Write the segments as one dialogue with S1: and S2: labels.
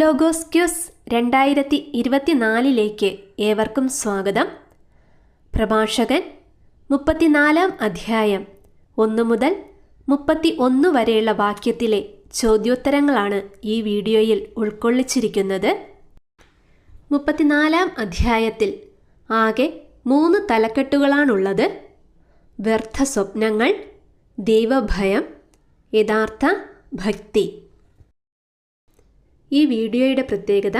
S1: Logos quiz രണ്ടായിരത്തി ഇരുപത്തിനാലിലേക്ക് ഏവർക്കും സ്വാഗതം. പ്രഭാഷകൻ മുപ്പത്തിനാലാം അധ്യായം ഒന്ന് മുതൽ മുപ്പത്തി ഒന്ന് വരെയുള്ള വാക്യത്തിലെ ചോദ്യോത്തരങ്ങളാണ് ഈ വീഡിയോയിൽ ഉൾക്കൊള്ളിച്ചിരിക്കുന്നത്. മുപ്പത്തിനാലാം അധ്യായത്തിൽ ആകെ മൂന്ന് തലക്കെട്ടുകളാണുള്ളത്. വ്യർത്ഥ സ്വപ്നങ്ങൾ ദൈവഭയം യഥാർത്ഥ ഭക്തി. ഈ വീഡിയോയുടെ പ്രത്യേകത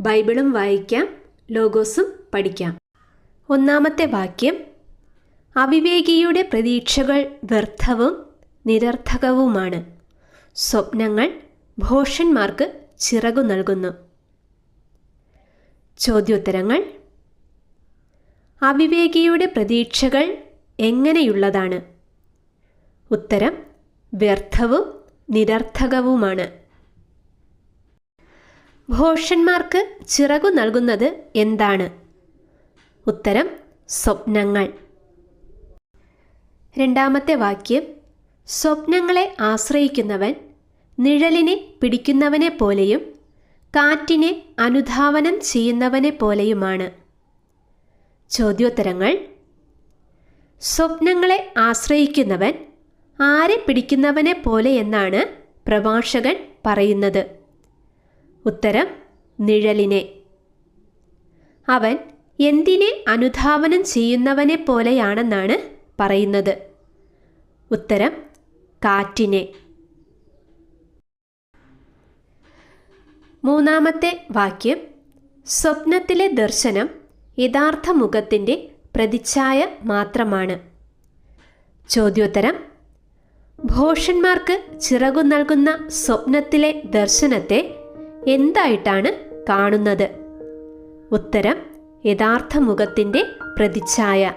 S1: ബൈബിളും വായിക്കാം ലോഗോസും പഠിക്കാം. ഒന്നാമത്തെ വാക്യം അവിവേകിയുടെ പ്രതീക്ഷകൾ വ്യർത്ഥവും നിരർത്ഥകവുമാണ്. സ്വപ്നങ്ങൾ ഭോഷന്മാർക്ക് ചിറകു നൽകുന്നു. ചോദ്യോത്തരങ്ങൾ അവിവേകിയുടെ പ്രതീക്ഷകൾ എങ്ങനെയുള്ളതാണ്? ഉത്തരം വ്യർത്ഥവും നിരർത്ഥകവുമാണ്. ഭോഷന്മാർക്ക് ചിറകു നൽകുന്നത് എന്താണ്? ഉത്തരം സ്വപ്നങ്ങൾ. രണ്ടാമത്തെ വാക്യം സ്വപ്നങ്ങളെ ആശ്രയിക്കുന്നവൻ നിഴലിനെ പിടിക്കുന്നവനെ പോലെയും കാറ്റിനെ അനുധാവനം ചെയ്യുന്നവനെ പോലെയുമാണ്. ചോദ്യോത്തരങ്ങൾ സ്വപ്നങ്ങളെ ആശ്രയിക്കുന്നവൻ ആരെ പിടിക്കുന്നവനെ പോലെ എന്നാണ് പ്രഭാഷകൻ പറയുന്നത്. ഉത്തരം നിഴലിനെ. അവൻ എന്തിനെ അനുധാവനം ചെയ്യുന്നവനെ പോലെയാണെന്നാണ് പറയുന്നത്. ഉത്തരം കാറ്റിനെ. മൂന്നാമത്തെ വാക്യം സ്വപ്നത്തിലെ ദർശനം യഥാർത്ഥ മുഖത്തിന്റെ പ്രതിച്ഛായ മാത്രമാണ്. ചോദ്യോത്തരം ഭോഷന്മാർക്ക് ചിറകു നൽകുന്ന സ്വപ്നത്തിലെ ദർശനത്തെ എന്തായിട്ടാണ് കാണുന്നത്? ഉത്തരം യഥാർത്ഥ മുഖത്തിന്റെ പ്രതിച്ഛായ.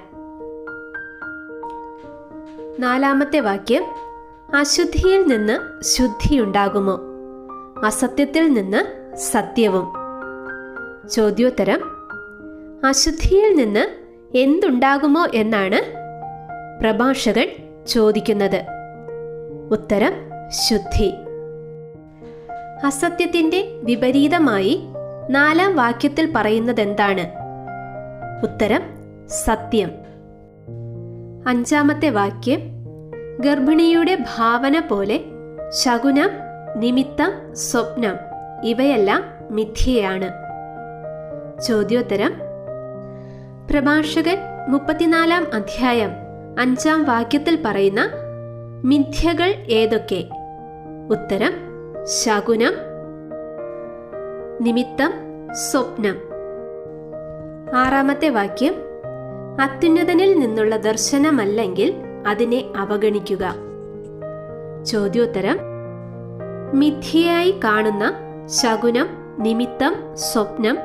S1: നാലാമത്തെ വാക്യം അശുദ്ധിയിൽ നിന്ന് ശുദ്ധിയുണ്ടാകുമോ? അസത്യത്തിൽ നിന്ന് സത്യവും. ചോദ്യോത്തരം അശുദ്ധിയിൽ നിന്ന് എന്തുണ്ടാകുമോ എന്നാണ് പ്രഭാഷകൻ ചോദിക്കുന്നത്. ഉത്തരം ശുദ്ധി. അസത്യത്തിന്റെ വിപരീതമായി നാലാം വാക്യത്തിൽ പറയുന്നത് എന്താണ് ഉത്തരം സത്യം. അഞ്ചാമത്തെ വാക്യം ഗർഭിണിയുടെ ഭാവന പോലെ ശകുനം നിമിത്തം സ്വപ്നം ഇവയെല്ലാം മിഥ്യയാണ്. ചോദ്യോത്തരം പ്രഭാഷകൻ മുപ്പത്തിനാലാം അധ്യായം അഞ്ചാം വാക്യത്തിൽ പറയുന്ന മിഥ്യകൾ ഏതൊക്കെ? ഉത്തരം ശകുനം. നിമിത്തം സ്വപ്നം. ആറാമത്തെ വാക്യം അത്യുന്നതനിൽ നിന്നുള്ള ദർശനമല്ലെങ്കിൽ അതിനെ അവഗണിക്കുക. ചോദ്യോത്തരം മിഥ്യയായി കാണുന്ന ശകുനം നിമിത്തം സ്വപ്നം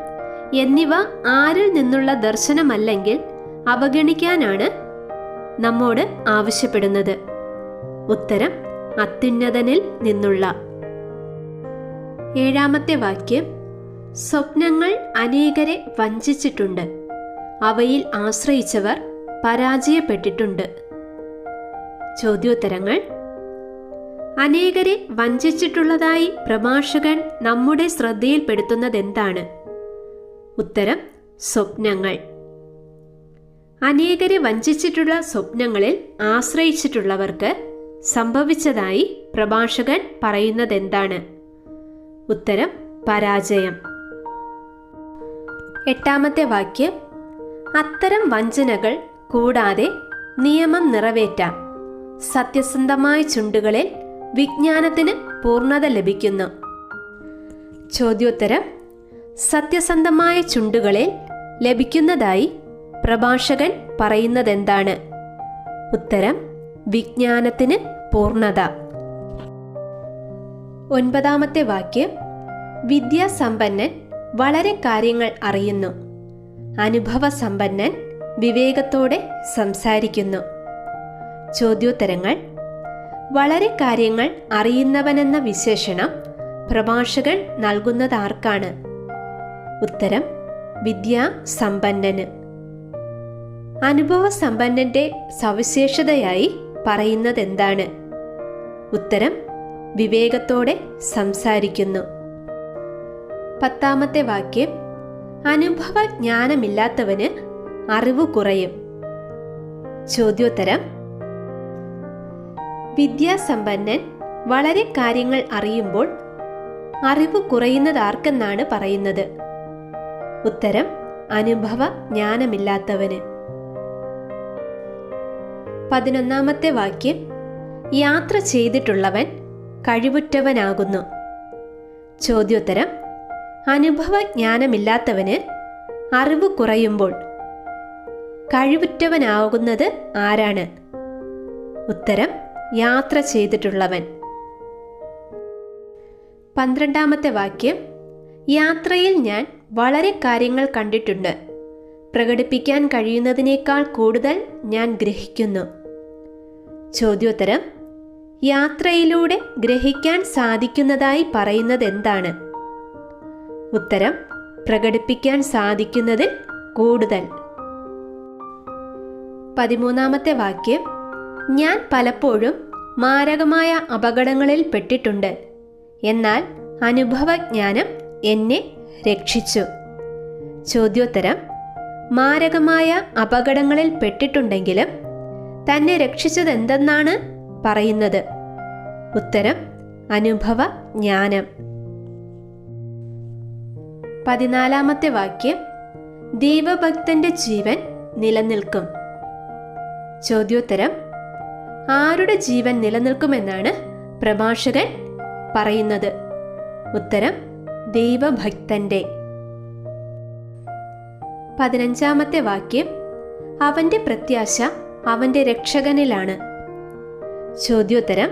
S1: എന്നിവ ആരിൽ നിന്നുള്ള ദർശനമല്ലെങ്കിൽ അവഗണിക്കാനാണ് നമ്മോട് ആവശ്യപ്പെടുന്നത്. ഉത്തരം അത്യുന്നതനിൽ നിന്നുള്ള. ഏഴാമത്തെ വാക്യം സ്വപ്നങ്ങൾ അനേകരെ വഞ്ചിച്ചിട്ടുണ്ട്. അവയിൽ ആശ്രയിച്ചവർ പരാജയപ്പെട്ടിട്ടുണ്ട്. ചോദ്യോത്തരങ്ങൾ അനേകരെ വഞ്ചിച്ചിട്ടുള്ളതായി പ്രഭാഷകൻ നമ്മുടെ ശ്രദ്ധയിൽപ്പെടുത്തുന്നതെന്താണ്? ഉത്തരം സ്വപ്നങ്ങൾ. അനേകരെ വഞ്ചിച്ചിട്ടുള്ള സ്വപ്നങ്ങളിൽ ആശ്രയിച്ചിട്ടുള്ളവർക്ക് സംഭവിച്ചതായി പ്രഭാഷകൻ പറയുന്നതെന്താണ്? ഉത്തരം പരാജയം. എട്ടാമത്തെ വാക്യം അത്തരം വഞ്ചനകൾ കൂടാതെ നിയമം നിറവേറ്റാം. സത്യസന്ധമായ ചുണ്ടുകളിൽ വിജ്ഞാനത്തിന് പൂർണത ലഭിക്കുന്നു. ചോദ്യോത്തരം സത്യസന്ധമായ ചുണ്ടുകളിൽ ലഭിക്കുന്നതായി പ്രഭാഷകൻ പറയുന്നതെന്താണ്? ഉത്തരം വിജ്ഞാനത്തിന് പൂർണത. ഒൻപതാമത്തെ വാക്യം വിദ്യാസമ്പന്നൻ വളരെ കാര്യങ്ങൾ അറിയുന്നു. അനുഭവസമ്പന്നൻ വിവേകത്തോടെ സംസാരിക്കുന്നു. ചോദ്യോത്തരങ്ങൾ വളരെ കാര്യങ്ങൾ അറിയുന്നവനെന്ന വിശേഷണം പ്രഭാഷകൻ നൽകുന്നതാർക്കാണ്? ഉത്തരം വിദ്യാസമ്പന്നന്. അനുഭവസമ്പന്നന്റെ സവിശേഷതയായി പറയുന്നത് എന്താണ് ഉത്തരം വിവേകത്തോടെ സംസാരിക്കുന്നു. പത്താമത്തെ വാക്യം അനുഭവ ജ്ഞാനമില്ലാത്തവന് അറിവ് കുറയും. ചോദ്യോത്തരം വിദ്യാസമ്പന്നൻ വളരെ കാര്യങ്ങൾ അറിയുമ്പോൾ അറിവ് കുറയുന്നത് ആർക്കെന്നാണ് പറയുന്നത്. ഉത്തരം അനുഭവ ജ്ഞാനമില്ലാത്തവന്. പതിനൊന്നാമത്തെ വാക്യം യാത്ര ചെയ്തിട്ടുള്ളവൻ കഴിവുറ്റവനാകുന്നു. ചോദ്യോത്തരം അനുഭവജ്ഞാനമില്ലാത്തവന് അറിവ് കുറയുമ്പോൾ കഴിവുറ്റവനാകുന്നത് ആരാണ്? ഉത്തരം യാത്ര ചെയ്തിട്ടുള്ളവൻ. പന്ത്രണ്ടാമത്തെ വാക്യം യാത്രയിൽ ഞാൻ വളരെ കാര്യങ്ങൾ കണ്ടിട്ടുണ്ട്. പ്രകടിപ്പിക്കാൻ കഴിയുന്നതിനേക്കാൾ കൂടുതൽ ഞാൻ ഗ്രഹിക്കുന്നു. ചോദ്യോത്തരം യാത്രയിലൂടെ ഗ്രഹിക്കാൻ സാധിക്കുന്നതായി പറയുന്നത് എന്താണ് ഉത്തരം പ്രകടിപ്പിക്കാൻ സാധിക്കുന്നതിൽ കൂടുതൽ. പതിമൂന്നാമത്തെ വാക്യം ഞാൻ പലപ്പോഴും മാരകമായ അപകടങ്ങളിൽ പെട്ടിട്ടുണ്ട്. എന്നാൽ അനുഭവജ്ഞാനം എന്നെ രക്ഷിച്ചു ചോദ്യോത്തരം മാരകമായ അപകടങ്ങളിൽ പെട്ടിട്ടുണ്ടെങ്കിലും തന്നെ രക്ഷിച്ചത് എന്തെന്നാണ് പറയുന്നത്. ഉത്തരം അനുഭവ ജ്ഞാനം. പതിനാലാമത്തെ വാക്യം ദൈവഭക്തന്റെ ജീവൻ നിലനിൽക്കും. ചോദ്യോത്തരം ആരുടെ ജീവൻ നിലനിൽക്കുമെന്നാണ് പ്രഭാഷകൻ പറയുന്നത്. ഉത്തരം ദൈവഭക്തന്റെ. പതിനഞ്ചാമത്തെ വാക്യം അവന്റെ പ്രത്യാശ അവന്റെ രക്ഷകനിലാണ്. ചോദ്യോത്തരം.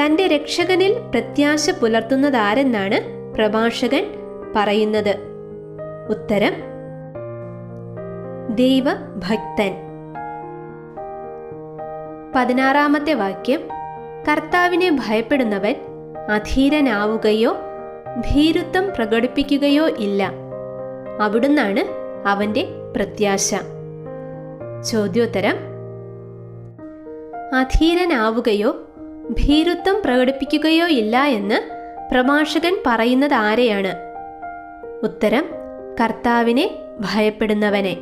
S1: തന്റെ രക്ഷകനിൽ പ്രത്യാശ പുലർത്തുന്നതാരെന്നാണ് പ്രഭാഷകൻ പറയുന്നത്. ഉത്തരം. ദൈവഭക്തൻ. പതിനാറാമത്തെ വാക്യം. കർത്താവിനെ ഭയപ്പെടുന്നവൻ അധീരനാവുകയോ ഭീരുത്വം പ്രകടിപ്പിക്കുകയോ ഇല്ല. അവിടുന്നാണ് അവന്റെ പ്രത്യാശ. ചോദ്യോത്തരം. അധീരനാവുകയോ ഭീരുത്വം പ്രകടിപ്പിക്കുകയോ ഇല്ല എന്ന് പ്രഭാഷകൻ പറയുന്നത് ആരെയാണ്? ഉത്തരം കർത്താവിനെ ഭയപ്പെടുന്നവനെ.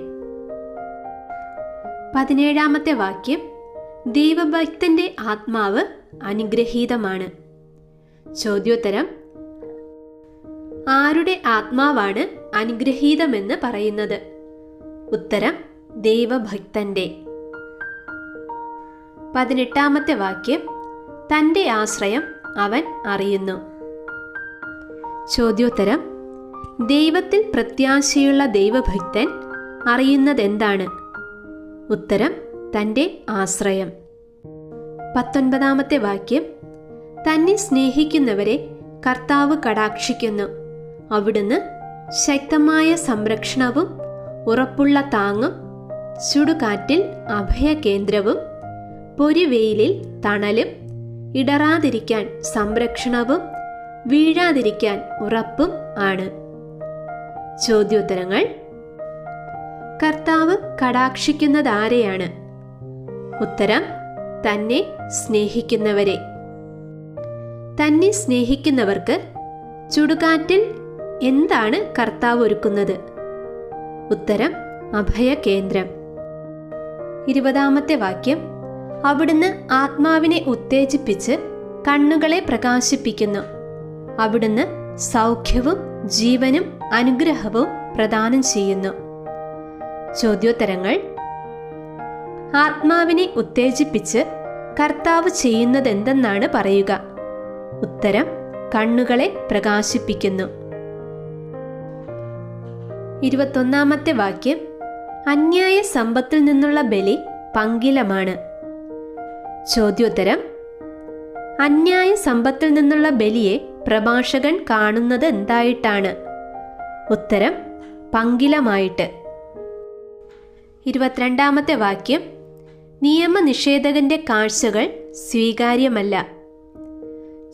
S1: പതിനേഴാമത്തെ വാക്യം ദൈവഭക്തന്റെ ആത്മാവ് അനുഗ്രഹീതമാണ്. ചോദ്യോത്തരം ആരുടെ ആത്മാവാണ് അനുഗ്രഹീതമെന്ന് പറയുന്നത്? ഉത്തരം ദൈവഭക്തന്റെ. പതിനെട്ടാമത്തെ വാക്യം തന്റെ ആശ്രയം അവൻ അറിയുന്നു. ചോദ്യോത്തരം ദൈവത്തിൽ പ്രത്യാശയുള്ള ദൈവഭക്തൻ അറിയുന്നതെന്താണ്? ഉത്തരം തന്റെ ആശ്രയം. പത്തൊൻപതാമത്തെ വാക്യം തന്നെ സ്നേഹിക്കുന്നവരെ കർത്താവ് കടാക്ഷിക്കുന്നു. അവിടുന്ന് ശക്തമായ സംരക്ഷണവും ഉറപ്പുള്ള താങ്ങും ചുടുകാറ്റിൽ അഭയകേന്ദ്രവും പൊരിവെയിലിൽ തണലും ഇടറാതിരിക്കാൻ സംരക്ഷണവും വീഴാതിരിക്കാൻ ഉറപ്പും ആണ്. ചോദ്യോത്തരങ്ങൾ. കർത്താവ് കടാക്ഷിക്കുന്നത് ആരെയാണ് ഉത്തരം തന്നെ സ്നേഹിക്കുന്നവരെ. തന്നെ സ്നേഹിക്കുന്നവർക്ക് ചുടുകാറ്റിൽ എന്താണ് കർത്താവ് ഒരുക്കുന്നത്? ഉത്തരം അഭയകേന്ദ്രം. ഇരുപതാമത്തെ വാക്യം. അവിടുന്ന് ആത്മാവിനെ ഉത്തേജിപ്പിച്ച് കണ്ണുകളെ പ്രകാശിപ്പിക്കുന്നു. അവിടുന്ന് സൗഖ്യവും ജീവനും അനുഗ്രഹവും പ്രദാനം ചെയ്യുന്നു. ചോദ്യോത്തരങ്ങൾ. ആത്മാവിനെ ഉത്തേജിപ്പിച്ച് കർത്താവ് ചെയ്യുന്നതെന്തെന്നാണ് പറയുക? ഉത്തരം കണ്ണുകളെ പ്രകാശിപ്പിക്കുന്നു. ഇരുപത്തൊന്നാമത്തെ വാക്യം. അന്യായ സമ്പത്തിൽ നിന്നുള്ള ബലി പങ്കിലമാണ്. ചോദ്യോത്തരം. അന്യായ സമ്പത്തിൽ നിന്നുള്ള ബലിയെ പ്രഭാഷകൻ കാണുന്നത് എന്തായിട്ടാണ്? ഉത്തരം പങ്കിലമായിട്ട്. ഇരുപത്തിരണ്ടാമത്തെ വാക്യം. നിയമനിഷേധകന്റെ കാഴ്ചകൾ സ്വീകാര്യമല്ല.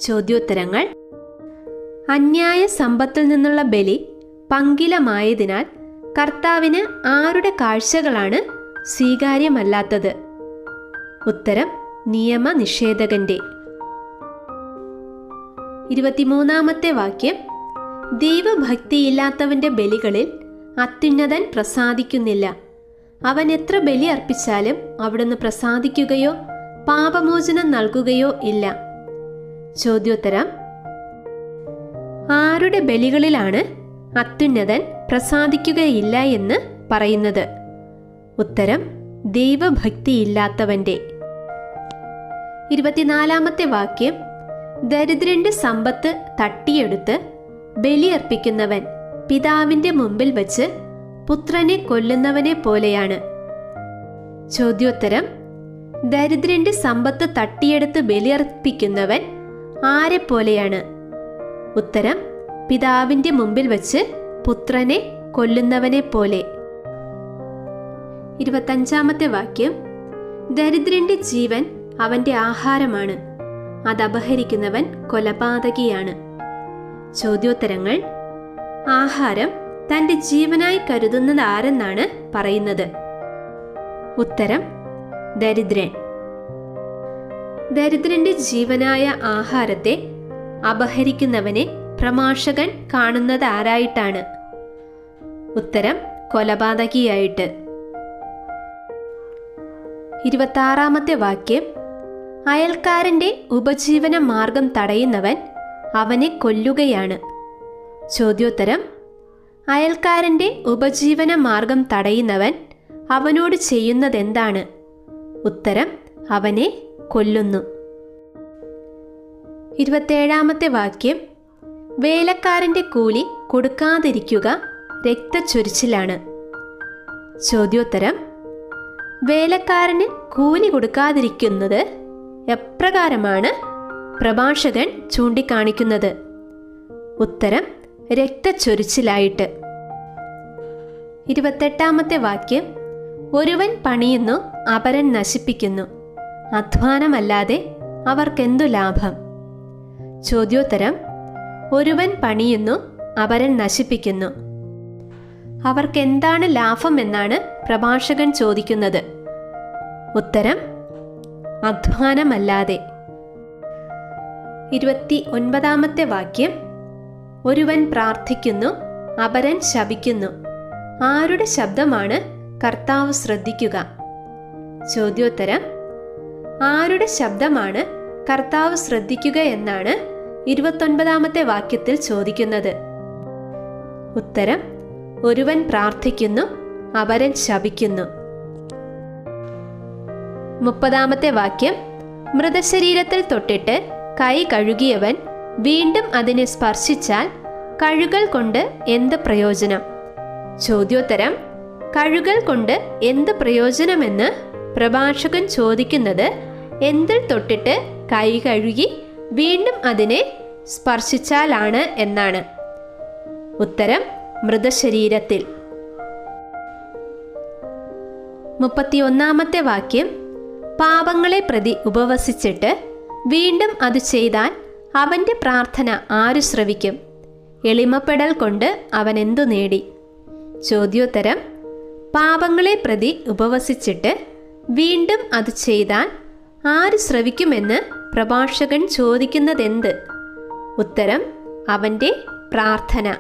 S1: ചോദ്യോത്തരങ്ങൾ. അന്യായ സമ്പത്തിൽ നിന്നുള്ള ബലി പങ്കിലമായതിനാൽ കർത്താവിന് ആരുടെ കാഴ്ചകളാണ് സ്വീകാര്യമല്ലാത്തത്? ഉത്തരം നിയമനിഷേധകന്റെ. ഇരുപത്തിമൂന്നാമത്തെ വാക്യം. ദൈവഭക്തിയില്ലാത്തവന്റെ ബലികളിൽ അത്യുന്നതൻ പ്രസാദിക്കുന്നില്ല. അവൻ എത്ര ബലി അർപ്പിച്ചാലും അവിടുന്ന് പ്രസാദിക്കുകയോ പാപമോചനം നൽകുകയോ ഇല്ല. ചോദ്യോത്തരം. ആരുടെ ബലികളിലാണ് അത്യുന്നതൻ പ്രസാദിക്കുകയില്ല എന്ന് പറയുന്നത്? ഉത്തരം. ദൈവഭക്തിയില്ലാത്തവന്റെ. ഇരുപത്തിനാലാമത്തെ വാക്യം ദരിദ്രന്റെ സമ്പത്ത് തട്ടിയെടുത്ത് ബലിയർപ്പിക്കുന്നവൻ പിതാവിന്റെ മുമ്പിൽ വച്ച് പുത്രനെ കൊല്ലുന്നവനെ പോലെയാണ്. ചോദ്യോത്തരം ദരിദ്രന്റെ സമ്പത്ത് തട്ടിയെടുത്ത് ബലിയർപ്പിക്കുന്നവൻ ആരെ പോലെയാണ്? ഉത്തരം പിതാവിന്റെ മുമ്പിൽ വച്ച് പുത്രനെ കൊല്ലുന്നവനെ പോലെ. ഇരുപത്തഞ്ചാമത്തെ വാക്യം ദരിദ്രന്റെ ജീവൻ അവന്റെ ആഹാരമാണ്. അത് അപഹരിക്കുന്നവൻ കൊലപാതകിയാണ്. ചോദ്യോത്തരങ്ങൾ. ആഹാരം തന്റെ ജീവനായി കരുതുന്നത് ആരെന്നാണ് പറയുന്നത്? ഉത്തരം. ദരിദ്രൻ. ദരിദ്രന്റെ ജീവനായ ആഹാരത്തെ അപഹരിക്കുന്നവനെ പ്രമാഷകൻ കാണുന്നത് ആരായിട്ടാണ്? ഉത്തരം. കൊലപാതകിയായിട്ട്. ഇരുപത്താറാമത്തെ വാക്യം. അയൽക്കാരന്റെ ഉപജീവന മാർഗം തടയുന്നവൻ അവനെ കൊല്ലുകയാണ്. ചോദ്യോത്തരം അയൽക്കാരന്റെ ഉപജീവന മാർഗം തടയുന്നവൻ അവനോട് ചെയ്യുന്നതെന്താണ്? ഉത്തരം അവനെ കൊല്ലുന്നു. ഇരുപത്തേഴാമത്തെ വാക്യം വേലക്കാരന്റെ കൂലി കൊടുക്കാതിരിക്കുക രക്തച്ചൊരിച്ചിലാണ്. ചോദ്യോത്തരം വേലക്കാരന് കൂലി കൊടുക്കാതിരിക്കുന്നത് എപ്രകാരമാണ് പ്രഭാഷകൻ ചൂണ്ടിക്കാണിക്കുന്നത്? ഉത്തരം രക്തച്ചൊരിച്ചിലായിട്ട്. ഇരുപത്തെട്ടാമത്തെ വാക്യം ഒരുവൻ പണിയുന്നു അപരൻ നശിപ്പിക്കുന്നു. അധ്വാനമല്ലാതെ അവർക്കെന്തു ലാഭം? ചോദ്യോത്തരം ഒരുവൻ പണിയുന്നു അപരൻ നശിപ്പിക്കുന്നു. അവർക്കെന്താണ് ലാഭം എന്നാണ് പ്രഭാഷകൻ ചോദിക്കുന്നത്. ഉത്തരം അധ്വാനമല്ലാതെ. ഇരുപത്തി ഒൻപതാമത്തെ വാക്യം. ഒരുവൻ പ്രാർത്ഥിക്കുന്നു അപരൻ ശപിക്കുന്നു. ആരുടെ ശബ്ദമാണ് കർത്താവ് ശ്രദ്ധിക്കുക? ചോദ്യോത്തരം. ആരുടെ ശബ്ദമാണ് കർത്താവ് ശ്രദ്ധിക്കുക എന്നാണ് ഇരുപത്തൊൻപതാമത്തെ വാക്യത്തിൽ ചോദിക്കുന്നത്. ഉത്തരം. ഒരുവൻ പ്രാർത്ഥിക്കുന്നു അപരൻ ശപിക്കുന്നു. മുപ്പതാമത്തെ വാക്യം മൃതശരീരത്തിൽ തൊട്ടിട്ട് കൈ കഴുകിയവൻ വീണ്ടും അതിനെ സ്പർശിച്ചാൽ കഴുകൽ കൊണ്ട് എന്ത് പ്രയോജനം? ചോദ്യോത്തരം കഴുകൽ കൊണ്ട് എന്ത് പ്രയോജനമെന്ന് പ്രഭാഷകൻ ചോദിക്കുന്നത് എന്തിൽ തൊട്ടിട്ട് കൈ കഴുകി വീണ്ടും അതിനെ സ്പർശിച്ചാലാണ് എന്നാണ്? ഉത്തരം മൃതശരീരത്തിൽ. മുപ്പത്തിയൊന്നാമത്തെ വാക്യം പാപങ്ങളെ പ്രതി ഉപവസിച്ചിട്ട് വീണ്ടും അത് ചെയ്താൽ അവന്റെ പ്രാർത്ഥന ആരു ശ്രവിക്കും? എളിമപ്പെടൽ കൊണ്ട് അവൻ എന്തു നേടി? ചോദ്യോത്തരം പാപങ്ങളെ പ്രതി ഉപവസിച്ചിട്ട് വീണ്ടും അത് ചെയ്താൽ ആര് ശ്രവിക്കുമെന്ന് പ്രഭാഷകൻ ചോദിക്കുന്നതെന്ത്? ഉത്തരം അവന്റെ പ്രാർത്ഥന.